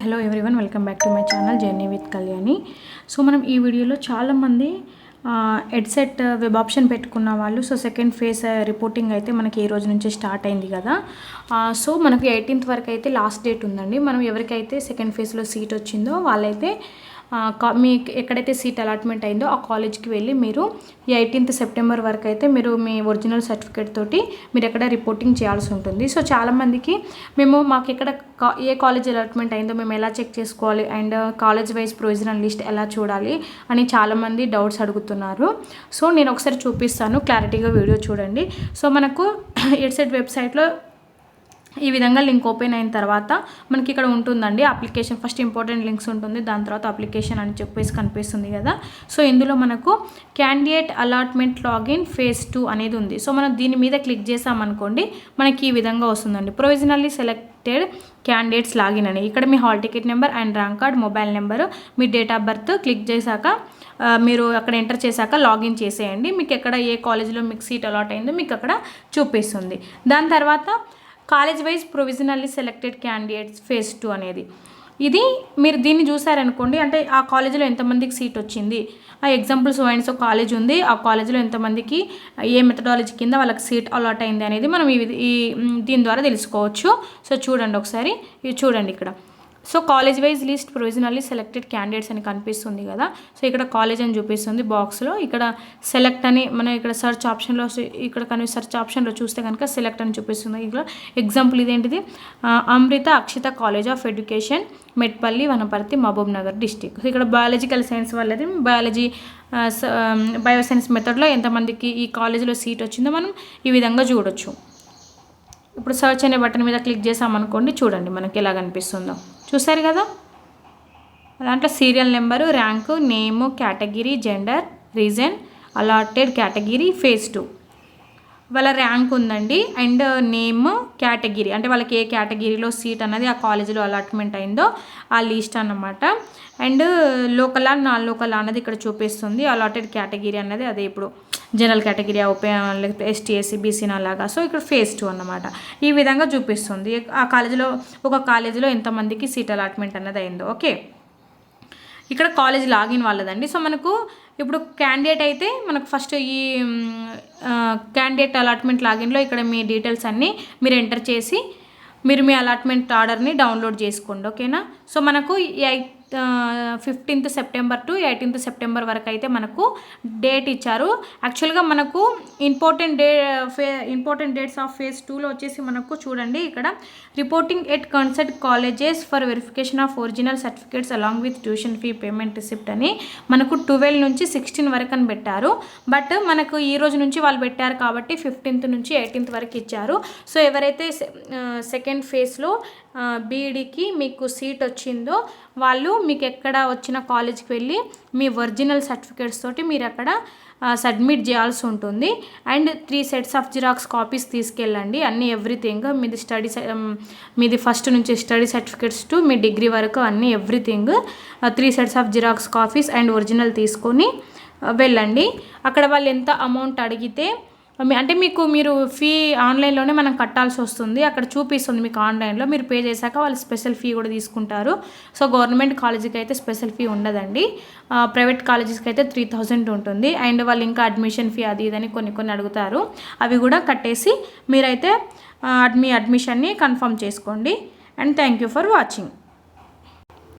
Hello everyone welcome back to my channel journey with Kalyani so మనం ఈ వీడియోలో చాలామంది హెడ్సెట్ వెబ్ ఆప్షన్ పెట్టుకున్న వాళ్ళు సో సెకండ్ ఫేజ్ రిపోర్టింగ్ అయితే మనకి ఈ రోజు నుంచి స్టార్ట్ అయింది కదా. సో మనకి ఎయిటీన్త్ వరకు అయితే లాస్ట్ డేట్ ఉందండి. మనం ఎవరికైతే సెకండ్ ఫేజ్లో సీట్ వచ్చిందో వాళ్ళైతే మీ ఎక్కడైతే సీట్ అలాట్మెంట్ అయిందో ఆ కాలేజ్కి వెళ్ళి మీరు ఈ ఎయిటీన్త్ సెప్టెంబర్ వరకు అయితే మీరు మీ ఒరిజినల్ సర్టిఫికేట్ తోటి మీరు ఎక్కడ రిపోర్టింగ్ చేయాల్సి ఉంటుంది. సో చాలామందికి మేము మాకు ఎక్కడ ఏ కాలేజ్ అలాట్మెంట్ అయిందో మేము ఎలా చెక్ చేసుకోవాలి and college wise provisional list ఎలా చూడాలి అని చాలామంది డౌట్స్ అడుగుతున్నారు. సో నేను ఒకసారి చూపిస్తాను క్లారిటీగా వీడియో చూడండి. సో మనకు ఎడ్సెట్ వెబ్సైట్లో ఈ విధంగా లింక్ ఓపెన్ అయిన తర్వాత మనకి ఇక్కడ ఉంటుందండి అప్లికేషన్. ఫస్ట్ ఇంపార్టెంట్ లింక్స్ ఉంటుంది దాని తర్వాత అప్లికేషన్ అని చెప్పేసి కనిపిస్తుంది కదా. సో ఇందులో మనకు candidate allotment login phase two అనేది ఉంది. సో మనం దీని మీద క్లిక్ చేసామనుకోండి మనకి ఈ విధంగా వస్తుందండి. ప్రొవిజనల్లీ సెలెక్టెడ్ క్యాండిడేట్స్ లాగిన్ అని. ఇక్కడ మీ hall ticket number and rank card mobile number me date of birth click చేశాక మీరు అక్కడ ఎంటర్ చేశాక లాగిన్ చేసేయండి. మీకు ఎక్కడ ఏ కాలేజీలో మీకు సీట్ అలాట్ అయిందో మీకు అక్కడ చూపిస్తుంది. దాని తర్వాత college wise provisionally selected candidates phase two అనేది. ఇది మీరు దీన్ని చూసారనుకోండి అంటే ఆ కాలేజీలో ఎంతమందికి సీట్ వచ్చింది? ఆ ఎగ్జాంపుల్స్ వైన్స్ ఒక కాలేజ్ ఉంది ఆ కాలేజీలో ఎంతమందికి ఏ మెథడాలజీ కింద వాళ్ళకి సీట్ అలాట్ అయింది అనేది మనం ఈ దీని ద్వారా తెలుసుకోవచ్చు. సో చూడండి ఒకసారి ఇది చూడండి ఇక్కడ. So college wise list provisionally selected candidates అని కనిపిస్తుంది కదా. సో ఇక్కడ కాలేజ్ అని చూపిస్తుంది బాక్స్లో ఇక్కడ సెలెక్ట్ అని మనం ఇక్కడ సెర్చ్ ఆప్షన్లో ఇక్కడ కానీ సెర్చ్ ఆప్షన్లో చూస్తే కనుక సెలెక్ట్ అని చూపిస్తుంది. ఇక్కడ ఎగ్జాంపుల్ ఇదేంటిది? Amrita Akshita college of education Metpalli Wanaparthy Mahabubnagar district so ఇక్కడ బయాలజికల్ సైన్స్ వాళ్ళది. బయాలజీ బయోసైన్స్ మెథడ్లో ఎంతమందికి ఈ కాలేజీలో సీట్ వచ్చిందో మనం ఈ విధంగా చూడొచ్చు. ఇప్పుడు సర్చ్ అనే బటన్ మీద క్లిక్ చేసామనుకోండి చూడండి మనకి ఎలా కనిపిస్తుందో. చూసారు కదా? దాంట్లో serial number rank name category gender region allotted category phase two. వాళ్ళ ర్యాంక్ ఉందండి. And name category. అంటే వాళ్ళకి ఏ కేటగిరీలో సీట్ అన్నది ఆ కాలేజీలో అలాట్మెంట్ అయిందో ఆ లిస్ట్ అన్నమాట. అండ్ లోకల్ నాన్ లోకల్ అన్నది ఇక్కడ చూపిస్తుంది. అలాటెడ్ కేటగిరీ అన్నది అదే ఇప్పుడు. జనరల్ కేటగిరీ ఓపెన్ లేకపోతే ఎస్టీ ఎస్సీ బీసీనా లాగా సో ఇక్కడ ఫేజ్ టూ అనమాట ఈ విధంగా చూపిస్తుంది. ఆ కాలేజీలో ఒక కాలేజీలో ఎంతమందికి సీట్ అలాట్మెంట్ అన్నది అయిందో. ఓకే? ఇక్కడ కాలేజ్ లాగిన్ వాళ్ళదండి. సో మనకు ఇప్పుడు క్యాండిడేట్ అయితే మనకు ఫస్ట్ ఈ క్యాండిడేట్ అలాట్మెంట్ లాగిన్లో ఇక్కడ మీ డీటెయిల్స్ అన్నీ మీరు ఎంటర్ చేసి మీరు మీ అలాట్మెంట్ ఆర్డర్ని డౌన్లోడ్ చేసుకోండి. ఓకేనా? సో మనకు fifteenth September to eighteenth September వరకు అయితే మనకు డేట్ ఇచ్చారు. యాక్చువల్గా మనకు ఇంపార్టెంట్ డే ఫే ఇంపార్టెంట్ డేట్స్ ఆఫ్ ఫేజ్ టూలో వచ్చేసి మనకు చూడండి ఇక్కడ reporting at concerned colleges for verification of original certificates along with tuition fee payment receipt అని మనకు ట్వెల్వ్ నుంచి సిక్స్టీన్ వరకు అని పెట్టారు. బట్ మనకు ఈ రోజు నుంచి వాళ్ళు పెట్టారు కాబట్టి ఫిఫ్టీన్త్ నుంచి ఎయిటీన్త్ వరకు ఇచ్చారు. సో ఎవరైతే సెకండ్ ఫేజ్లో బీఈడికి మీకు సీట్ వచ్చిందో వాళ్ళు మీకు ఎక్కడ వచ్చిన కాలేజ్కి వెళ్ళి మీ ఒరిజినల్ సర్టిఫికేట్స్ తోటి మీరు అక్కడ సబ్మిట్ చేయాల్సి ఉంటుంది. And three sets of xerox copies తీసుకెళ్ళండి. అన్ని ఎవ్రీథింగ్ మీది స్టడీ మీది ఫస్ట్ నుంచి స్టడీ సర్టిఫికేట్స్ టు మీ డిగ్రీ వరకు అన్నీ everything three sets of xerox copies and original తీసుకొని వెళ్ళండి. అక్కడ వాళ్ళు ఎంత అమౌంట్ అడిగితే అంటే మీకు మీరు ఫీ ఆన్లైన్లోనే మనం కట్టాల్సి వస్తుంది. అక్కడ చూపిస్తుంది మీకు ఆన్లైన్లో మీరు పే చేశాక వాళ్ళు స్పెషల్ ఫీ కూడా తీసుకుంటారు. సో గవర్నమెంట్ కాలేజీకి అయితే స్పెషల్ ఫీ ఉండదండి. ప్రైవేట్ కాలేజెస్కి అయితే త్రీ థౌజండ్ ఉంటుంది. అండ్ వాళ్ళు ఇంకా అడ్మిషన్ ఫీ అది ఇదని కొన్ని కొన్ని అడుగుతారు. అవి కూడా కట్టేసి మీరైతే మీ అడ్మిషన్ని కన్ఫర్మ్ చేసుకోండి. And thank you for watching